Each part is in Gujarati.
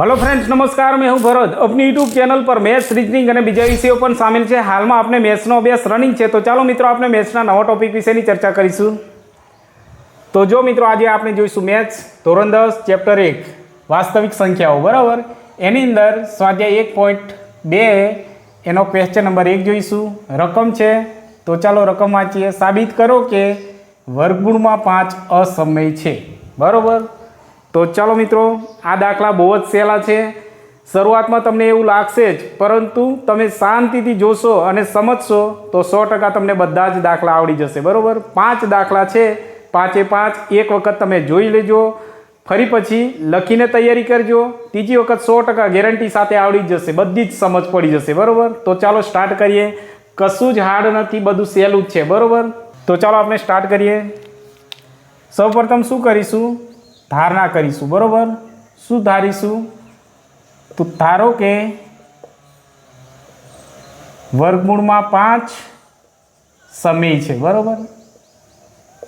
હલો ફ્રેન્ડ્સ નમસ્કાર. મેં હું ભરત. આપની યુટ્યુબ ચેનલ પર મેથ્સ રીઝનિંગ અને બીજા વિષયો પણ સામેલ છે. હાલમાં આપણે મેથ્સનો અભ્યાસ રનિંગ છે. તો ચાલો મિત્રો, આપણે મેથ્સના નવા ટોપિક વિશેની ચર્ચા કરીશું. તો જો મિત્રો, આજે આપણે જોઈશું મેથ્સ ધોરણ દસ ચેપ્ટર એક. વાસ્તવિક સંખ્યાઓ, બરાબર? એની અંદર સ્વાધ્યાય એક પોઈન્ટ બે, એનો ક્વેશ્ચન નંબર એક જોઈશું. રકમ છે. તો ચાલો રકમ વાંચીએ. સાબિત કરો કે વર્ગગુણમાં પાંચ અસમય છે. બરાબર? તો ચાલો મિત્રો, આ દાખલા બહુ જ સહેલા છે. શરૂઆતમાં તમને એવું લાગશે જ, પરંતુ તમે શાંતિથી જોશો અને સમજશો તો સો ટકા તમને બધા જ દાખલા આવડી જશે. બરાબર? પાંચ દાખલા છે. પાંચે પાંચ, એક વખત તમે જોઈ લેજો. ફરી પછી લખીને તૈયારી કરજો. ત્રીજી વખત સો ટકા ગેરંટી સાથે આવડી જશે. બધી જ સમજ પડી જશે. બરાબર? તો ચાલો સ્ટાર્ટ કરીએ. કશું જ હાર્ડ નથી, બધું સહેલું જ છે. બરાબર? તો ચાલો આપણે સ્ટાર્ટ કરીએ. સૌપ્રથમ શું કરીશું? ધારણા કરીશું, બરાબર? શું ધારીશું? તો ધારો કે વર્ગમૂળમાં પાંચ સમય છે, બરોબર?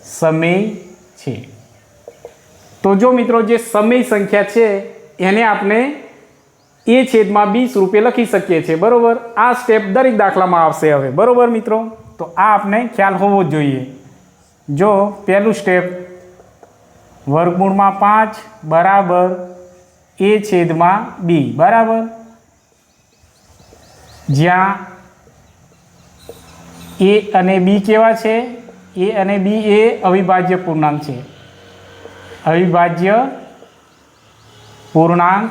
સમય છે. તો જો મિત્રો, જે સમય સંખ્યા છે, એને આપણે એ છેદમાં બીસ રૂપે લખી શકીએ છીએ, બરોબર? આ સ્ટેપ દરેક દાખલામાં આવશે હવે, બરોબર મિત્રો? તો આ આપણે ખ્યાલ હોવો જોઈએ. જો પહેલું સ્ટેપ વર્ગમૂળમાં પાંચ, બરાબર એ છેદમાં બી, બરાબર? જ્યાં એ અને બી કેવા છે? એ અને બી એ અવિભાજ્ય પૂર્ણાંક છે. અવિભાજ્ય પૂર્ણાંક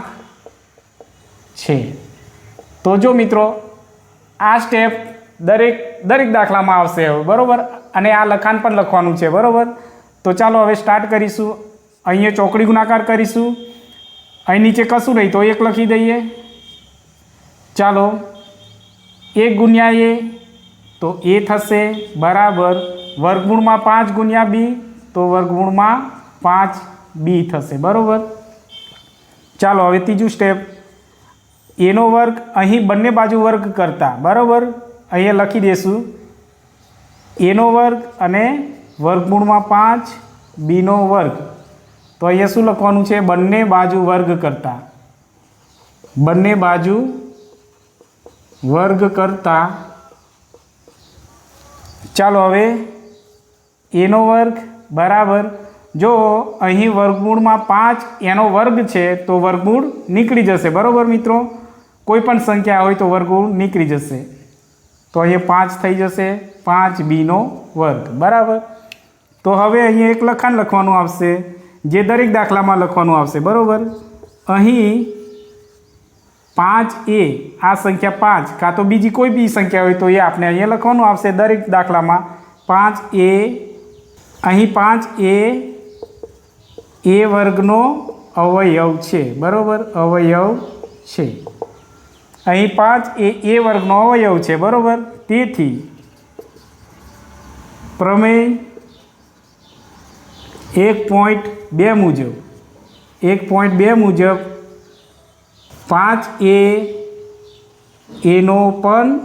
છે. તો જો મિત્રો, આ સ્ટેપ દરેક દરેક દાખલામાં આવશે બરાબર? અને આ લખાણ પણ લખવાનું છે, બરાબર? તો ચાલો હવે સ્ટાર્ટ કરીશું. અહીંયા ચોકડી ગુણાકાર કરીશું. અહીં નીચે કશું નહીં, તો એક લખી દઈએ. ચાલો, એક ગુણ્યા એ, તો એ થશે બરાબર વર્ગમૂળમાં પાંચ ગુણ્યા બી, તો વર્ગમૂળમાં પાંચ બી થશે, બરાબર? ચાલો, હવે ત્રીજું સ્ટેપ એનો વર્ગ અહીં બંને બાજુ વર્ગ કરતા, બરાબર? અહીંયા લખી દઈશું એનો વર્ગ અને વર્ગમૂળમાં પાંચ, બીનો વર્ગ. તો અહીંયા શું લખવાનું છે? બંને બાજુ વર્ગ કરતા. બંને બાજુ વર્ગ કરતા. ચાલો હવે એનો વર્ગ બરાબર. જો અહીં વર્ગમૂળમાં પાંચ એનો વર્ગ છે, તો વર્ગમૂળ નીકળી જશે. બરાબર મિત્રો? કોઈ પણ સંખ્યા હોય તો વર્ગમૂળ નીકળી જશે. તો અહીંયા પાંચ થઈ જશે. પાંચ, બીનો વર્ગ. બરાબર? તો હવે અહીંયા એક લખાણ લખવાનું આવશે, જે દરેક દાખલામાં લખવાનું આવશે, બરાબર? અહીં પાંચ એ, આ સંખ્યા પાંચ, કાં તો બીજી કોઈ બી સંખ્યા હોય તો એ આપણે અહીંયા લખવાનું આવશે દરેક દાખલામાં. પાંચ એ, અહીં પાંચ એ એ વર્ગનો અવયવ છે, બરાબર? અવયવ છે. અહીં પાંચ એ એ વર્ગનો અવયવ છે, બરાબર? તેથી પ્રમેય એક પોઈન્ટ બે મુજબ. એક પોઈન્ટ બે મુજબ પાંચ એ, એનો પણ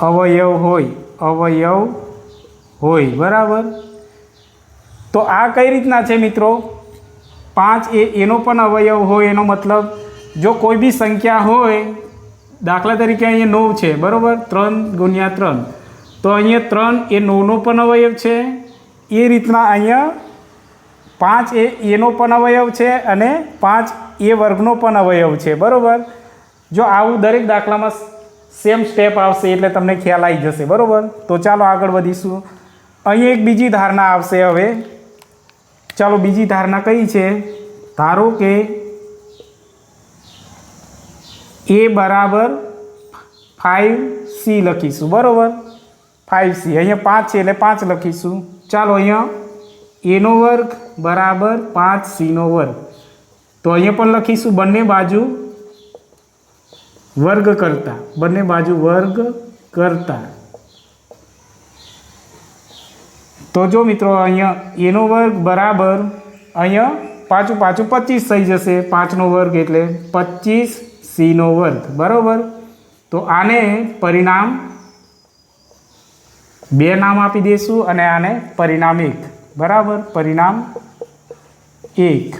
અવયવ હોય અવયવ હોય, બરાબર? તો આ કઈ રીતના છે મિત્રો? પાંચ એ, એનો પણ અવયવ હોય, એનો મતલબ જો કોઈ બી સંખ્યા હોય, દાખલા તરીકે અહીંયા નવ છે, બરાબર? ત્રણ ગુણ્યા ત્રણ. તો અહીંયા ત્રણ એ નવનો પણ અવયવ છે. એ રીતના અહીંયા પાંચ એ, એનો પણ અવયવ છે અને પાંચ એ વર્ગનો પણ અવયવ છે. બરાબર? જો આવું દરેક દાખલામાં સેમ સ્ટેપ આવશે એટલે તમને ખ્યાલ આવી જશે. બરાબર? તો ચાલો આગળ વધીશું. અહીં એક બીજી ધારણા આવશે હવે. ચાલો બીજી ધારણા કઈ છે? ધારો કે એ બરાબર ફાઇવ સી લખીશું. બરાબર? ફાઇવ સી અહીંયા પાંચ છે એટલે પાંચ લખીશું. ચાલો અહીંયા એનો વર્ગ બરાબર પાંચ સીનો વર્ગ. તો અહીંયા પણ લખીશું બંને બાજુ વર્ગ કરતા. બંને બાજુ વર્ગ કરતા. તો જો મિત્રો અહીંયા એનો વર્ગ બરાબર અહીંયા પાછું પાછું પચીસ થઈ જશે. પાંચનો વર્ગ એટલે પચીસ સીનો વર્ગ. બરાબર? તો આને પરિણામ બે નામ આપી દઈશું અને આને પરિણામ એક. બરાબર? પરિણામ એક.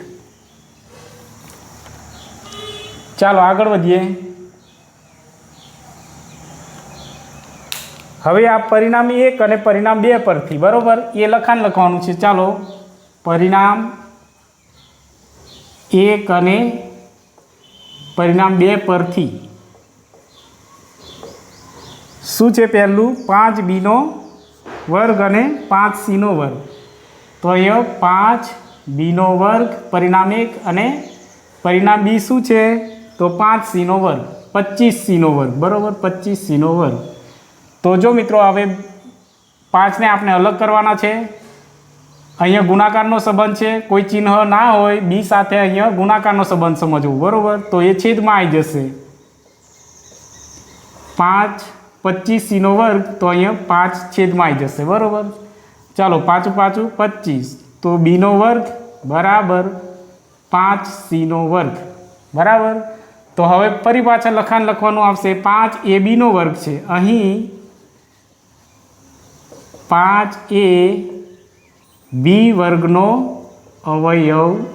ચાલો આગળ વધીએ. હવે આ પરિણામ એક અને પરિણામ બે પરથી, બરાબર? એ લખાણ લખવાનું છે. ચાલો. પરિણામ એક અને પરિણામ બે પરથી. શું છે પહેલું? પાંચ બીનો વર્ગ અને પાંચ સીનો વર્ગ. તો અહીંયા પાંચ બીનો વર્ગ પરિણામ એક અને પરિણામ બી શું છે? તો પાંચ સીનો વર્ગ. પચીસ સીનો વર્ગ. બરાબર? પચીસ સીનો વર્ગ. તો જો મિત્રો હવે પાંચને આપણે અલગ કરવાના છે. અહીંયા ગુણાકારનો સંબંધ છે. કોઈ ચિહ્ન ના હોય, બી સાથે અહીંયા ગુણાકારનો સંબંધ સમજવું. બરાબર? તો એ છેદમાં આવી જશે. પાંચ પચીસ સીનો વર્ગ તો અહીંયા પાંચ છેદમાં આવી જશે, બરાબર? ચાલો પાછું પાછું, પચીસ. તો બીનો વર્ગ બરાબર પાંચ સીનો વર્ગ, બરાબર? તો હવે ફરી પાછા લખાણ લખવાનું આવશે. પાંચ એ બીનો વર્ગ છે. અહીં પાંચ એ બી વર્ગનો અવયવ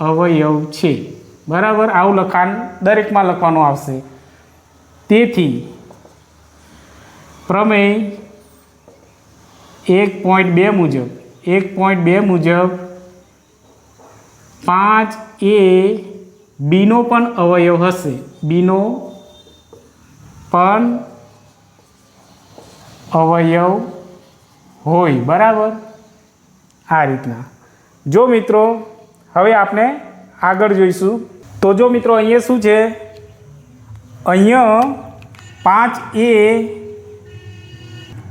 અવયવ છે. બરાબર? આવું લખાણ દરેકમાં લખવાનું આવશે. તેથી પ્રમેય એક પોઈન્ટ બે મુજબ, એક પોઈન્ટ બે મુજબ પાંચ એ બીનો પણ અવયવ હશે. બીનો પણ અવયવ હોય. બરાબર? આ રીતના. જો મિત્રો, હવે આપણે આગળ જોઈશું. તો જો મિત્રો, અહીંયા શું છે? અહીંયા પાંચ એ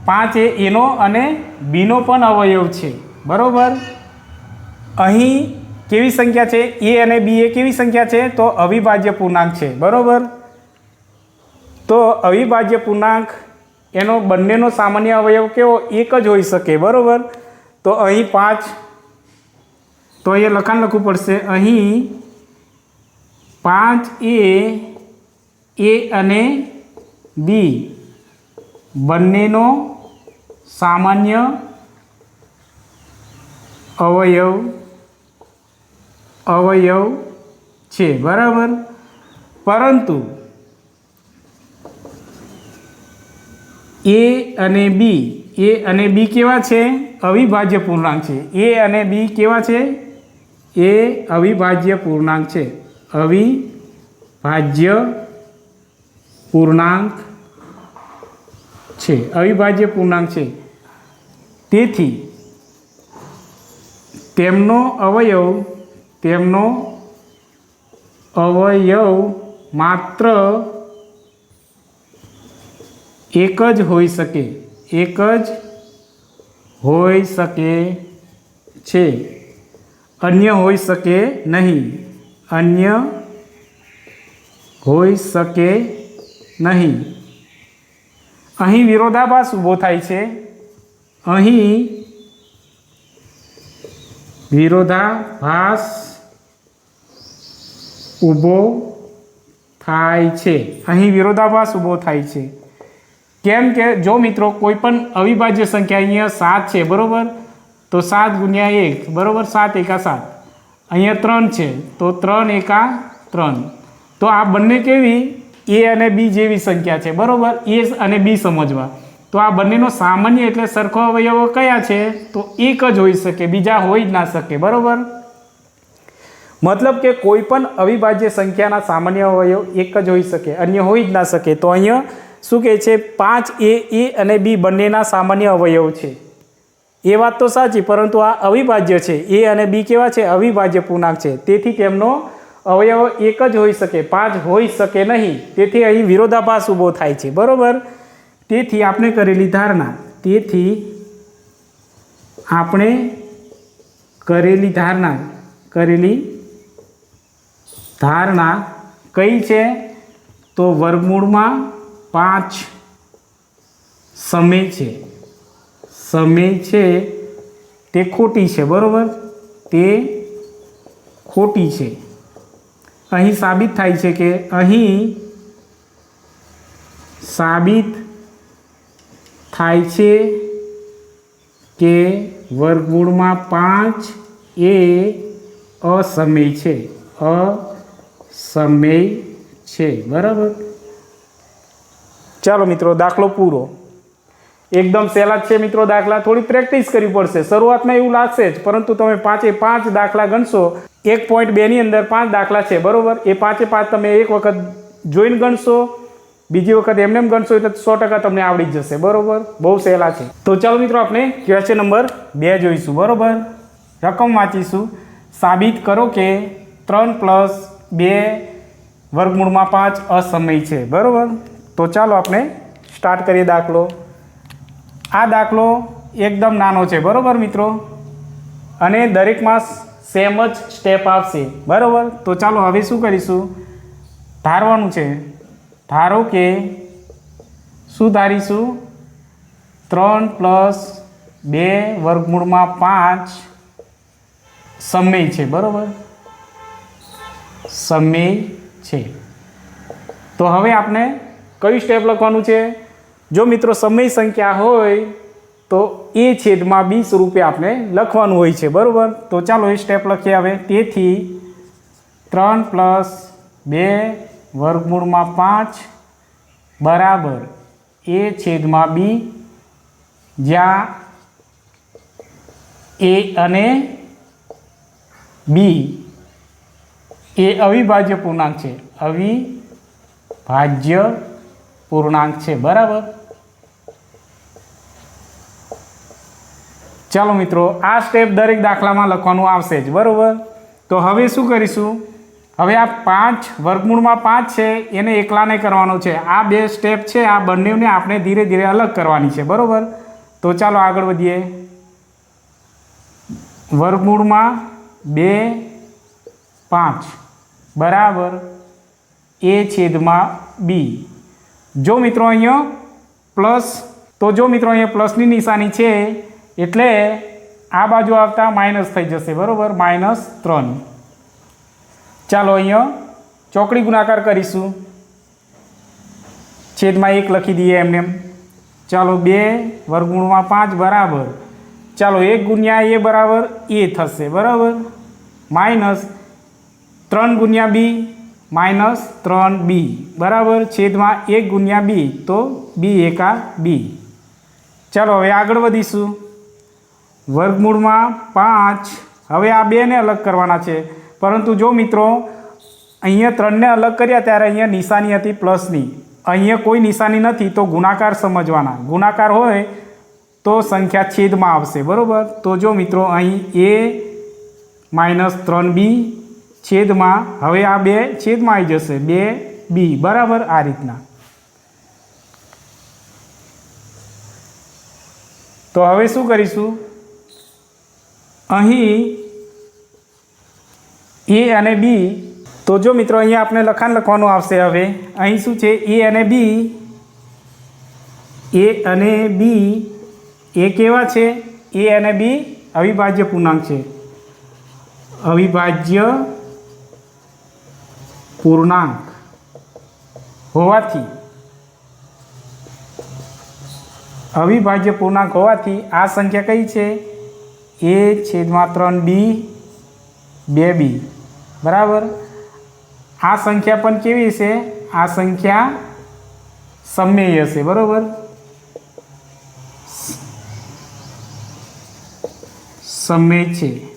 પાંચ એ એનો અને બીનો પણ અવયવ છે. બરાબર? અહીં કેવી સંખ્યા છે? એ અને બી એ કેવી સંખ્યા છે? તો અવિભાજ્ય પૂર્ણાંક છે. બરાબર? તો અવિભાજ્ય પૂર્ણાંક, એનો બંનેનો સામાન્ય અવયવ કેવો? એક જ હોઈ શકે. બરાબર? તો અહીં પાંચ, તો અહીંયા લખાણ લખવું પડશે. અહીં પાંચ એ એ અને બી. બંનેનો સામાન્ય અવયવ અવયવ છે. બરાબર? પરંતુ એ અને બી, એ અને બી કેવા છે? અવિભાજ્ય પૂર્ણાંક છે. એ અને બી કેવા છે? એ અવિભાજ્ય પૂર્ણાંક છે. અવિભાજ્ય પૂર્ણાંક છે, અવિભાજ્ય પૂર્ણાંક છે. તેથી તેમનો અવયવ તેમનો અવયવ માત્ર એક જ હોઈ શકે, એક જ હોઈ શકે છે. અન્ય હોઈ શકે નહીં, અન્ય હોઈ શકે નહીં. અહીં વિરોધાભાસ ઊભો થાય છે. અહીં વિરોધાભાસ ઊભો થાય છે. અહીં વિરોધાભાસ ઊભો થાય છે. કેમ કે જો મિત્રો કોઈ પણ અવિભાજ્ય સંખ્યા અહીંયા સાત છે, બરાબર? તો સાત ગુણ્યા એક, બરાબર? સાત એકા સાત. અહીંયા ત્રણ છે, તો ત્રણ એકા ત્રણ. તો આ બંને કેવી? એ અને બી જેવી સંખ્યા છે, બરાબર? એ અને બી સમજવા. તો આ બંનેનો સામાન્ય એટલે સરખો અવયવો કયા છે? તો એક જ હોઈ શકે, બીજા હોઈ જ ના શકે, બરાબર? મતલબ કે કોઈ પણ અવિભાજ્ય સંખ્યાના સામાન્ય અવયવ એક જ હોઈ શકે, અન્ય હોઈ જ ના શકે. તો અહીંયા શું કહે છે? પાંચ એ એ અને બી બંનેના સામાન્ય અવયવ છે. એ વાત તો સાચી, પરંતુ આ અવિભાજ્ય છે. એ અને બી કેવા છે? અવિભાજ્ય પૂર્ણાંક છે. તેથી તેમનો અવયવ એક જ હોઈ શકે, પાંચ હોઈ શકે નહીં. તેથી અહીં વિરોધાભાસ ઊભો થાય છે. બરાબર? તેથી આપણે કરેલી ધારણા. તેથી આપણે કરેલી ધારણા કરેલી ધારણા કઈ છે? તો વર્ગમૂળમાં પાંચ સમય છે. સમય છે તે ખોટી છે. બરાબર? તે ખોટી છે. અહીં સાબિત થાય છે કે અહીં સાબિત થાય છે કે વર્ગમૂળમાં પાંચ એ અસમય છે. અસમય છે. બરાબર? ચાલો મિત્રો, દાખલો પૂરો. એકદમ સહેલા જ છે મિત્રો દાખલા. થોડી પ્રેક્ટિસ કરવી પડશે. શરૂઆતમાં એવું લાગશે જ, પરંતુ તમે પાંચે પાંચ દાખલા ગણશો, એક પોઈન્ટ બેની અંદર પાંચ દાખલા છે, બરોબર? એ પાંચે પાંચ તમે એક વખત જોઈને ગણશો, બીજી વખત એમને એમ ગણશો એટલે સો ટકા તમને આવડી જ જશે, બરાબર? બહુ સહેલા છે. તો ચાલો મિત્રો આપણે ક્વેશ્ચન નંબર બે જોઈશું, બરોબર? રકમ વાંચીશું. સાબિત કરો કે ત્રણ પ્લસ બે વર્ગમૂળમાં પાંચ અસમય છે, બરાબર? તો ચાલો આપણે સ્ટાર્ટ કરીએ દાખલો. આ દાખલો એકદમ નાનો છે, બરાબર મિત્રો? અને દરેકમાં સેમ જ સ્ટેપ આવશે બરાબર? તો ચાલો હવે શું કરીશું? ધારવાનું છે, ધારો કે શું ધારીશું ત્રણ પ્લસ બે વર્ગમૂળમાં પાંચ સમય છે, બરાબર? સમય છે. તો હવે આપણે કયું સ્ટેપ લખવાનું છે? જો મિત્રો સમય સંખ્યા હોય, તો એ છેદમાં બી સ્વરૂપે આપણે લખવાનું હોય છે, બરાબર? તો ચાલો એ સ્ટેપ લખીએ હવે. તેથી ત્રણ પ્લસ બે વર્ગમૂળમાં પાંચ બરાબર. એ છેદમાં બી જ્યાં એ અને બી. એ અવિભાજ્ય પૂર્ણાંક છે. અવિભાજ્ય પૂર્ણાંક છે, બરાબર? ચાલો મિત્રો, આ સ્ટેપ દરેક દાખલામાં લખવાનું આવશે જ, બરાબર? તો હવે શું કરીશું? હવે આ પાંચ વર્ગમૂળમાં પાંચ છે, એને એકલાને કરવાનો છે. આ બે સ્ટેપ છે, આ બંનેને આપણે ધીરે ધીરે અલગ કરવાની છે, બરાબર? તો ચાલો આગળ વધીએ. વર્ગમૂળમાં બે, પાંચ, બરાબર? એ છેદમાં બી. જો મિત્રો અહીંયા પ્લસ, તો જો મિત્રો અહીંયા પ્લસની નિશાની છે એટલે આ બાજુ આવતા માઇનસ થઈ જશે, બરાબર? માઇનસ ત્રણ. ચાલો અહીંયા ચોકડી ગુણાકાર કરીશું. છેદમાં એક લખી દઈએ એમને. એમ ચાલો બે વર્ગુણમાં પાંચ બરાબર. ચાલો એક ગુણ્યા એ બરાબર એ થશે, બરાબર? માઇનસ ત્રણ ગુણ્યા બી, માઇનસ ત્રણ બી, બરાબર? છેદમાં એક ગુણ્યા બી, તો બી એકા બી. ચાલો હવે આગળ વધીશું. વર્ગમૂળમાં પાંચ. હવે આ બેને અલગ કરવાના છે. પરંતુ જો મિત્રો, અહીંયા ત્રણને અલગ કર્યા ત્યારે અહીંયા નિશાની હતી પ્લસની. અહીંયા કોઈ નિશાની નથી, તો ગુણાકાર સમજવાના. ગુણાકાર હોય તો સંખ્યા છેદમાં આવશે, બરાબર? તો જો મિત્રો, અહીં એ માઇનસ ત્રણ બી છેદમાં, હવે આ બે છેદમાં આવી જશે. બે બી, બરાબર? આ રીતના. તો હવે શું કરીશું? અહીં એ અને બી તો જો મિત્રો અહીંયા આપણે લખાણ લખવાનું આવશે હવે. અહીં શું છે? એ અને બી એ અને બી એ કેવા છે? એ અને બી અવિભાજ્ય પૂર્ણાંક છે. અવિભાજ્ય પૂર્ણાંક હોવાથી, અવિભાજ્ય પૂર્ણાંક હોવાથી આ સંખ્યા કઈ છે? એ છેદમાં ત્રણ બી, બે બી. બરાબર? આ સંખ્યા પણ કેવી છે આ સંખ્યા સમય હશે. બરાબર? સમય છે.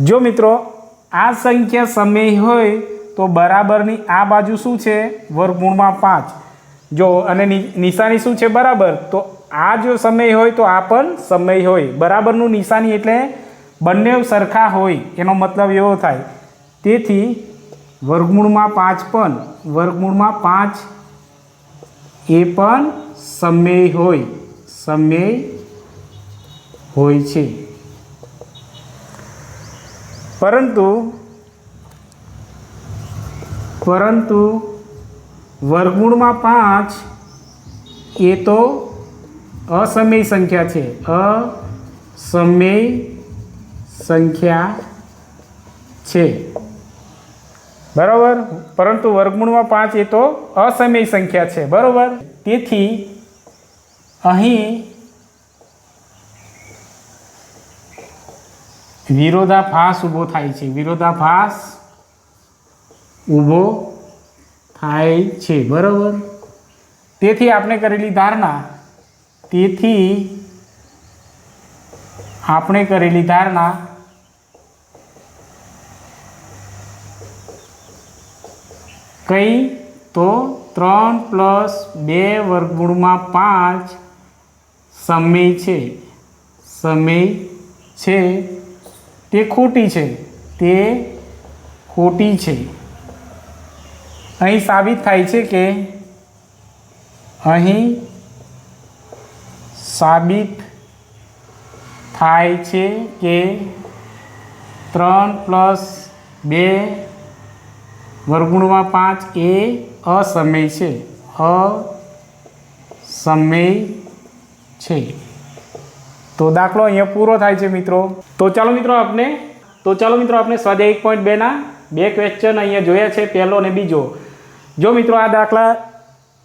જો મિત્રો, આ સંખ્યા સમય હોય તો બરાબરની આ બાજુ શું છે? વર્ગમૂળમાં પાંચ. જો, અને નિશાની શું છે? બરાબર. તો આ જો સમય હોય તો આ પણ સમય હોય. બરાબરનું નિશાની એટલે બંને સરખા હોય, એનો મતલબ એવો થાય. તેથી વર્ગમૂળમાં પાંચ પણ, વર્ગમૂળમાં પાંચ એ પણ સમય હોય સમય હોય છે. પરંતુ પરંતુ વર્ગમૂળમાં પાંચ એ તો અસમય સંખ્યા છે. અસમય સંખ્યા છે. બરાબર? પરંતુ વર્ગમૂળમાં પાંચ એ તો અસમય સંખ્યા છે. બરાબર? તેથી અહીં વિરોધાભાસ ઊભો થાય છે. વિરોધાભાસ ઊભો થાય છે. બરાબર? તેથી આપણે કરેલી ધારણા તેથી આપણે કરેલી ધારણા કઈ તો ત્રણ પ્લસ બે વર્ગમૂળમાં પાંચ સમય છે. સમય છે. તે ખોટી છે. તે ખોટી છે. અહીં સાબિત થાય છે કે અહીં સાબિત થાય છે કે ત્રણ પ્લસ બે વર્ગુણમાં પાંચ એ અસમય છે. અસમય છે. તો દાખલો અહીંયા પૂરો થાય છે મિત્રો. તો ચાલો મિત્રો આપણે તો ચાલો મિત્રો આપણે સ્વાધ્યાય એક પોઈન્ટ બેના બે ક્વેશ્ચન અહીંયા જોયા છે, પહેલો અને બીજો. જો મિત્રો આ દાખલા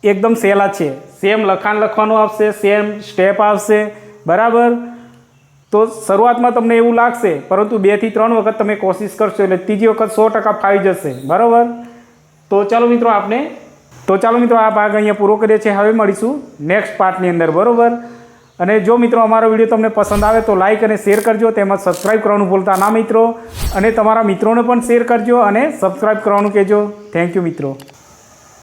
એકદમ સહેલા છે. સેમ લખાણ લખવાનું આવશે સેમ સ્ટેપ આવશે. બરાબર? તો શરૂઆતમાં તમને એવું લાગશે, પરંતુ બેથી ત્રણ વખત તમે કોશિશ કરશો એટલે ત્રીજી વખત સો ટકા ફાવી જશે. બરાબર? તો ચાલો મિત્રો આપણે તો ચાલો મિત્રો આ ભાગ અહીંયા પૂરો કરીએ છીએ. હવે મળીશું નેક્સ્ટ પાર્ટની અંદર. બરાબર? અને જો મિત્રો અમારો વીડિયો તમને પસંદ આવે તો લાઇક અને શેર કરજો. તેમજ સબસ્ક્રાઈબ કરવાનું ભૂલતા ના મિત્રો. અને તમારા મિત્રોને પણ શેર કરજો અને સબસ્ક્રાઈબ કરવાનું કહેજો. થેન્ક યુ મિત્રો.